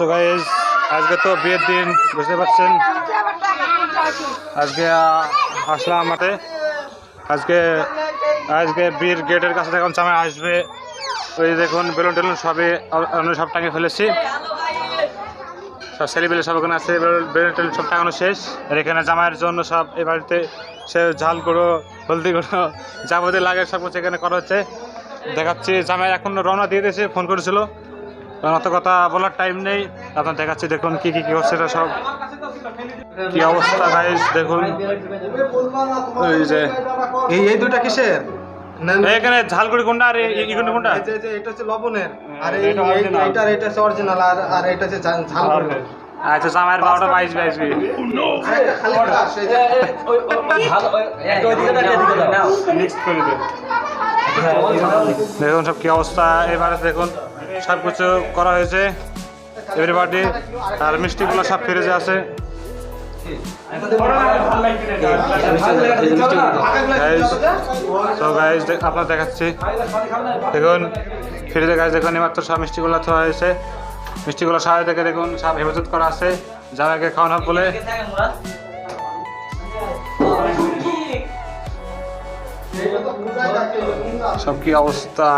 So guys আজকে তো বিয়ের দিন, বুঝতে পারছেন? আজকে আসলাম মাঠে আজকে আজকে বিয়ের গেটের কাছে দেখুন জামাই আসবে। ওই দেখুন, বেলুন টেলুন সবে অন্য সব টাঙিয়ে ফেলেছি। সব সেলিব্রেট সব ওখানে আছে, বেলুন টেলুন সব টাঙানো শেষ। আর এখানে জামাইয়ের জন্য সব এই বাড়িতে সে ঝাল গুঁড়ো, হলদি গুঁড়ো, যাবতীয় লাগে সব কিছু এখানে করা হচ্ছে। দেখাচ্ছি, জামাই এখন রওনা দিয়ে দিয়েছে, ফোন করেছিল। কারণ অত কথা বলার টাইম নেই। আপনার দেখাচ্ছি দেখুন কি কি কি হচ্ছে এটা সব। কি অবস্থা গাইজ দেখুন। ওই যে এই এই দুটা কিসের? এখানে ঝালগুড়ি কোনটা আর এই- এই কোনটা কোনটা এই যে- যে এটা হচ্ছে লবণের। আর হ্যাঁ, এই এটা এই- এটা হচ্ছে অরিজিনাল আর আর এটা হচ্ছে ঝাল ঝাল করে। আচ্ছা জামাইয়ের বারোটা বাইশ বাইশ আরেকটা খালি গ্লাস, এই যে- দেখুন সব কি অবস্থা এবারে দেখুন। সব কিছু করা হয়েছে এভরিবাডি আর মিষ্টিগুলো সব ফ্রিজে আছে। তো আপনার দেখাচ্ছি। দেখুন ফ্রিজে গাছ দেখুন এইমাত্র সব মিষ্টিগুলো থোয়া হয়েছে। মিষ্টিগুলো সারা থেকে দেখুন, সব হেফাজত করা আছে। যারাকে খাওয়ানো বলে। সব কি অবস্থা?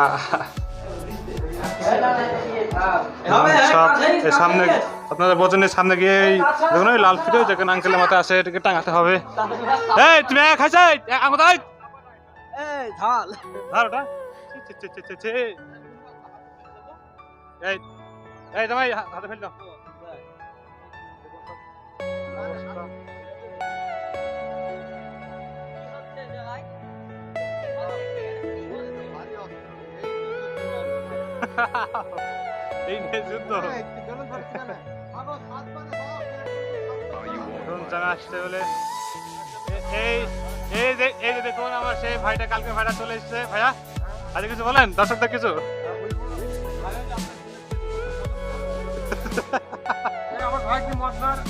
সামনে আপনাদের বোঝেন সামনে গিয়ে দেখুন ওই লাল ফিরে যেখানে আঙ্কেলের মাথায় আছে এটাকে টাঙাতে হবে। এই তুমি এক খাইছে ধর ওটা। ছি। এই এই জামাই হাতে ফেল দাও যুদ্ধ এখন আসতে বলে এই এই যে এই যে দেখুন আমার সেই ভাইটা কালকে ভাইটা চলে এসেছে। ভাইয়া আজ কিছু বলেন দর্শকদের কিছু? আমার ভাই কি মশলার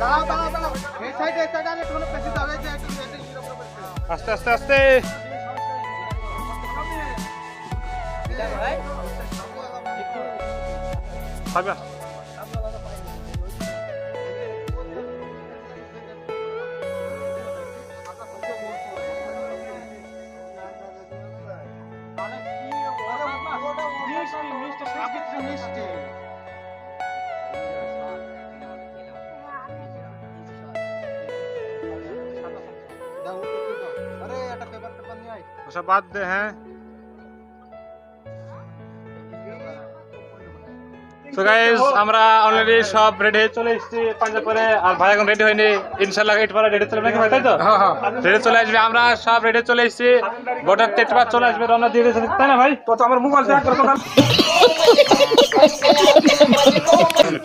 দাঁড়াও দাঁড়াও দাঁড়াও। এই সাইডে এই সাইডে একটু পেছি দাও এই যে একটু। আস্তে আস্তে আস্তে। হবে নিয়ে আয় ওসব বাদ দে হ্যাঁ তো আমরা অলরেডি সব রেডি হয়ে চলে এসেছি পাঞ্জাব পরে আর ভাই এখন রেডি হয়নি। ইনশাল্লাহ একটু পরে রেডি চলে নাকি ভাই তাই তো? হ্যাঁ হ্যাঁ। রেডি চলে আসবে আমরা সব রেডি চলে এসেছি। বর্ডার তে একটু পর চলে আসবে রওনা দিয়ে দিয়েছে তাই না ভাই? তো তো আমার মোবাইল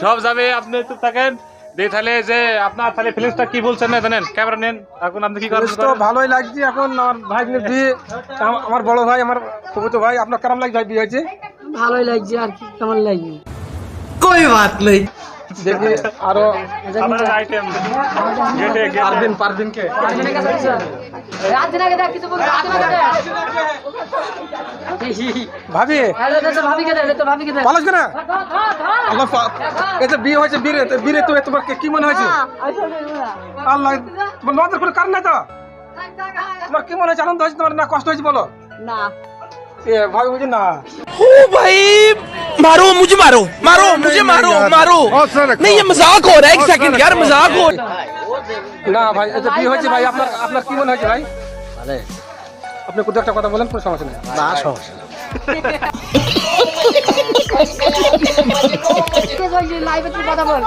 সব যাবে আপনি চুপ থাকেন। দিয়ে তাহলে যে আপনার তাহলে ফিলিংসটা কি বলছেন না জানেন? ক্যামেরা নেন এখন আপনি কি করেন তো ভালোই লাগছে এখন আমার ভাই বিয়ে আমার বড় ভাই আমার তো ভাই আপনার কেমন লাগছে ভাই বিয়ে হয়েছে? ভালোই লাগছে আর কি কেমন লাগবে দেখি আরও আইটেম গেটে গেটে পারবেন পারবেন কে রাত আগে দেখ কিছু বলতে রাত আগে দেখ। ভাবি। আরে তো ভাবি কে দে তো ভাবি কে দে পালাস কেন? যে বিয়ে হয়েছে বীরে বীরে তুমি তোমার কি- মনে হয়েছে? আল্লাহ তোমার লজ্জার কোনো কারণ নাই তো? তোমার কি মনে হয়েছে? আনন্দ হয়েছে তোমার না কষ্ট হয়েছে বলো? না। এ ভাই বুঝি না ओ भाई मारो मुझे मारो मारो मुझे मारो मारो नहीं ये मजाक हो रहा है एक सेकंड यार मजाक हो না ভাই এই যে বিয়ে হয়েছে ভাই আপনার আপনার কি মনে হয়েছে ভাই আপনি কোথাও একটা কথা বলেন কোনো সমস্যা নেই না কে বলছি লাইভে তুই কথা বল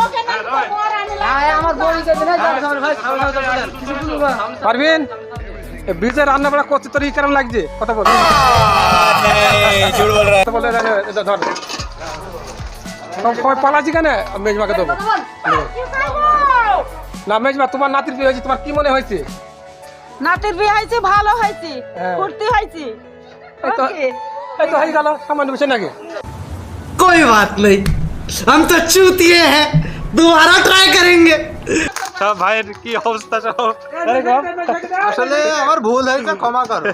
আয় আমার বই কে দে না ভাই কিছু বলবো পারবেন এ বীজে রান্না বাড়া করছে তোর ই কেমন লাগছে কথা বল কথা বলে রে, এটা ধর সবাই পালাচ্ছি কেন মেজমাকে দেবো না মেজমা তোমার নাতির বিয়ে হয়েছে তোমার কি মনে হয়েছে নাতির বিয়ে হয়েছে ভালো হয়েছে হ্যাঁ। ফুর্তি হয়েছে এই তো এই তো হয়ে গেল সামান্য বিষয় নাকি कोई बात नहीं हम तो चूतिए हैं दोबारा ट्राई करेंगे সব ভাইয়ের কি অবস্থা সব? আসলে আমার ভুল হয়েছে ক্ষমা করো।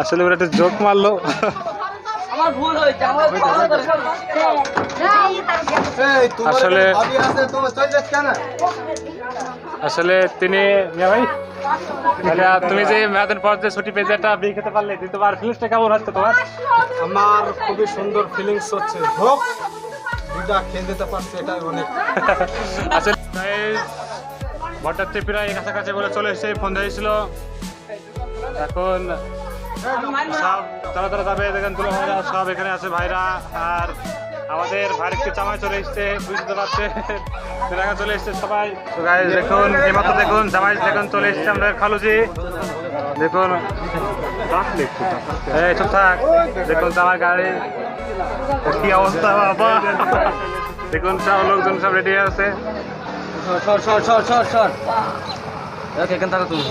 আসলে ওরা একটা জোক মারলো। আসলে আসলে তিনি মিয়া ভাই তাহলে আর তুমি যে মেয়াদের পর যে ছুটি পেয়ে একটা বিয়ে খেতে পারলে দ্বিতীয়বার ফিলিংসটা কেমন হচ্ছে তোমার? আমার খুবই সুন্দর ফিলিংস হচ্ছে। হোক কাছাকাছি বলে চলে ফোন এখন সব তারা তারা যাবে সব এখানে আছে, ভাইরা আর আমাদের ভাইয়ের জামাই চলে এসছে, বুঝতে পারছে। দেখা চলে এসছে সবাই। দেখুন এইমাত্র দেখুন, জামাই দেখুন, চলে এসছে আমাদের খালুজি। দেখুন চুপ থাক। দেখুন জামাই গাড়ি, কি অবস্থা দেখুন, সব লোকজন সব রেডি আছে। সর সর সর সর সর। এখান থাকো তুমি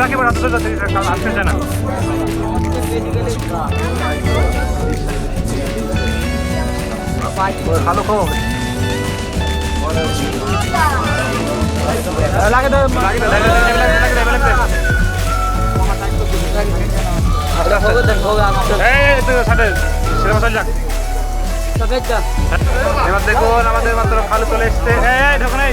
রাখি বড় হাতে যাচ্ছে আসছে না। ভালো খবর লাগে লাগে এবার দেখুন আমাদের মাত্র ভালো চলে এসছে নাই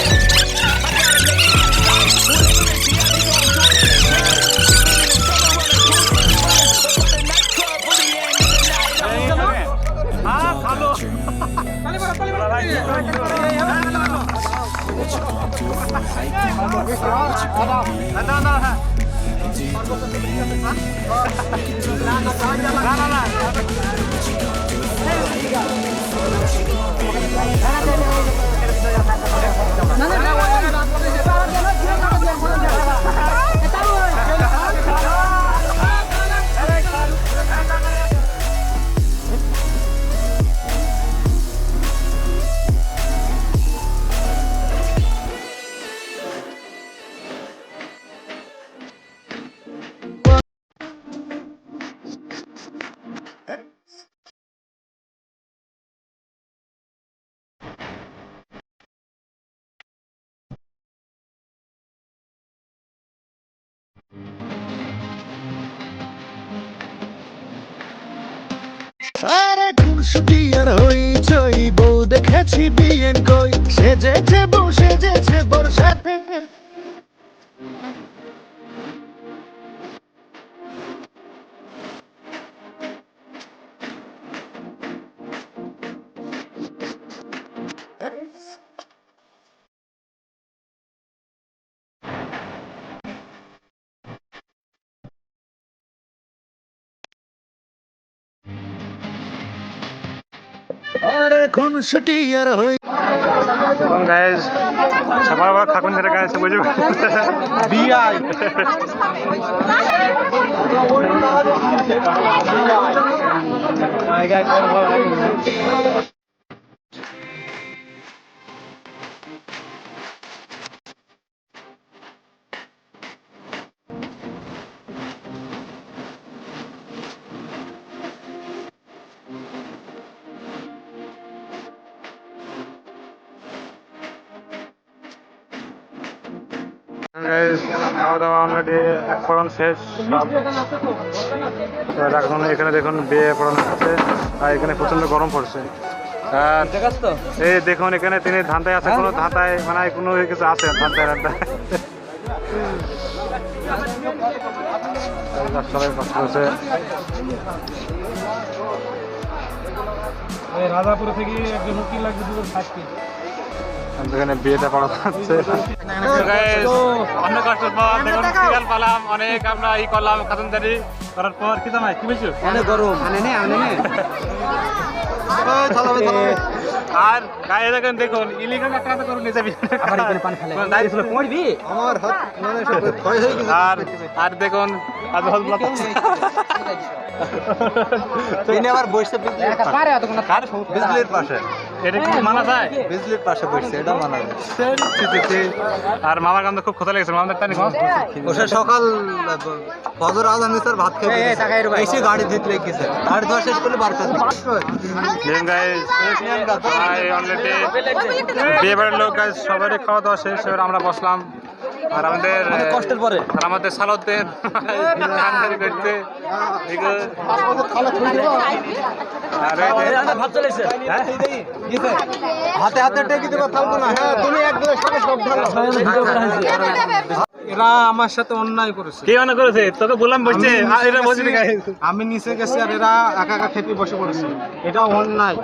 আরে খুনসুটি আর হইচই বউ দেখেছি বিয়েন কই। সেজেছে বউ সেজেছে বর সাথে। আর এখন সেটি আর হই গাইস সবার আবার খাকুন ধরে গাইস বুঝে বিআই। বিআই খাওয়া দাওয়া অলরেডি পড়ানো শেষ। এখন এখানে দেখুন বিয়ে পড়ানো হচ্ছে, আর এখানে প্রচণ্ড গরম পড়ছে। আর এই দেখুন এখানে তিনি ধান্তায় আছে, কোনো ধাঁতায় মানে কোনো কিছু আছে ধান্তায় ধান্তায় সবাই কষ্ট করছে রাজাপুর থেকে একজন উকিল লাগবে দুজন থাকবে এখানে বিয়েটা পড়া হচ্ছে। অন্য কাস্টমার দেখুন সিরিয়াল পালাম অনেক আমরা ই করলাম খাতুনদারি করার পর কি জামাই কি বলছো? অনেক গরম। আনে নে আনে নে। আর গায়ে দেখেন দেখুন ইলিগাল একটা কথা করুন নিজে আবার এখানে পান ফেলে পড়বি? আর আর দেখুন আজ হল ব্লক তিনি আবার বসে পারে অতক্ষণ। কার? বিজলির পাশে। এটা কি মানা যায়? বিজলির পাশে বসছে এটা মানা যায়। আর মামার কান্দে খুব ক্ষতি লেগেছে কম সকাল ফজর আজান স্যার ভাত খেয়ে। এসে গাড়ি দিতে লেগেছে গাড়ি ধোয়া শেষ করলে বার করতে দেখুন গাইস অলরেডি বিয়ে বাড়ির লোক গাইস সবারই খাওয়া দাওয়া শেষ। এবার আমরা বসলাম। আর আমাদের কষ্টের পরে। আর আমাদের সালতের খানদারি করতে ঠিক আছে? আর এই যে- ভাত চলেছে হাতে হাতে টেকে দেবো থাকব না। হ্যাঁ তুমি একদম সব ঢালো এরা আমার সাথে অন্যায় করেছে। কে মনে করেছে? তোকে বললাম বসছে। বসে আমি নিচে গেছি আর এরা একা একা খেতে বসে পড়েছে। এটা অন্যায়।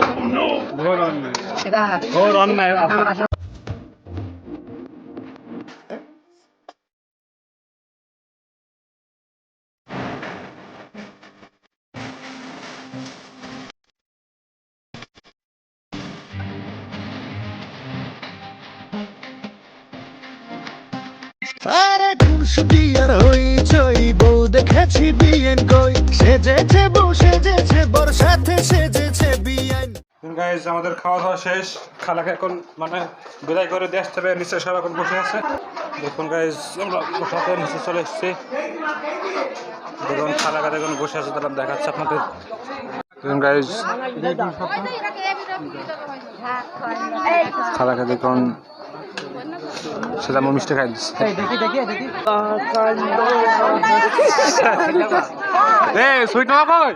ঘোর অন্যায়। ঘোর অন্যায়। আরে খুনসুটি আর হইচই বউ দেখেছি বিয়েন কই সেজেছে বউ সেজেছে বর সাথে সেজেছে বিয়েন গাইজ আমাদের খাওয়া দাওয়া শেষ। খালাকে এখন মানে বিদায় করে দিয়ে আসতে হবে নিচে সব এখন বসে আছে। দেখুন গাইজ আমরা বসাতে নিচে চলে এসেছি। দেখুন খালাকা দেখুন বসে আছে তারা দেখাচ্ছে আপনাদের। দেখুন গাইজ খালাকে দেখুন সেটা আমার মিষ্টি খাই দিচ্ছে দেখি দেখি দেখি। এ সুইট না কই?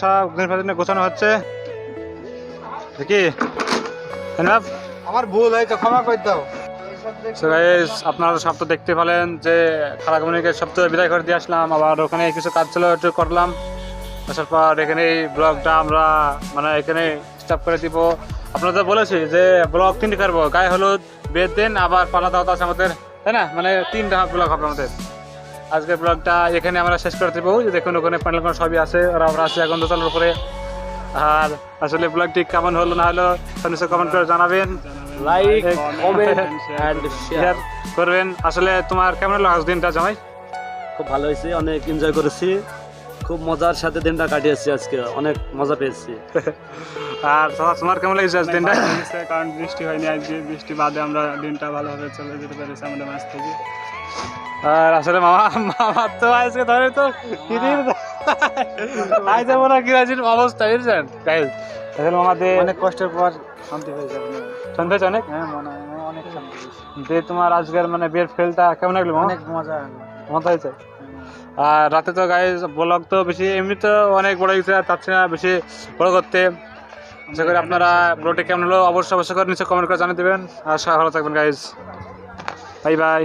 সব জিনিসপত্র গোছানো হচ্ছে। দেখি। আমার ভুল হয়েছে ক্ষমা করে দাও। আপনারা সব তো দেখতে পেলেন যে খালাকমণিকে সব তো বিদায় করে দিয়ে আসলাম। আবার ওখানে কিছু কাজ ছিল একটু করলাম। আসার পর এখানে এই ব্লগটা আমরা মানে এখানে স্টপ করে দিব। আপনাদের বলেছি যে ব্লগ তিনটি করব। গায়ে হলুদ বিয়ের দিন আবার পালা দাওয়া আছে আমাদের। তাই না? মানে তিনটা ব্লগ হবে আমাদের। আজকের ব্লগটা এখানে আমরা শেষ করে দেবো। যে দেখুন ওখানে প্যানেল কোনো সবই আছে ওরা আমরা আছি এখন দোতলার উপরে। আর আসলে ব্লগটি কেমন হলো না হলো সব কমেন্ট করে জানাবেন। লাইক কমেন্ট শেয়ার করবেন। আসলে তোমার কেমন হলো আজ দিনটা জামাই? খুব ভালো হয়েছে অনেক এনজয় করেছি। খুব মজার সাথে দিনটা কাটিয়েছি আজকে অনেক মজা পেয়েছি। আর দাদা, তোমার কেমন লাগছে আজ দিনটা? কারণ বৃষ্টি হয়নি আজকে বৃষ্টি বাদে আমরা দিনটা ভালোভাবে চলে যেতে পেরেছি আমাদের মাছ থেকে। আর আসলে মামা মামা তো আজকে ধরে তো দিন আজ আমরা কি রাজির অবস্থা বুঝছেন? গাইজ আসলে মামাদের অনেক কষ্টের পর শান্তি হয়ে যাবে সন্ধ্যা হয়েছে অনেক? হ্যাঁ মনে অনেক শান্তি। যে তোমার আজকের মানে বিয়ের ফেলটা কেমন লাগল অনেক মজা মজা হয়েছে? আর রাতে তো গাইজ ব্লগ তো বেশি এমনি তো অনেক বড় হয়েছে চাচ্ছি না বেশি বড় করতে। আশা করি আপনারা ব্লগটা কেমন হলো অবশ্যই অবশ্যই করে নিচে কমেন্ট করে জানিয়ে দেবেন। আর সবাই ভালো থাকবেন গাইজ বাই বাই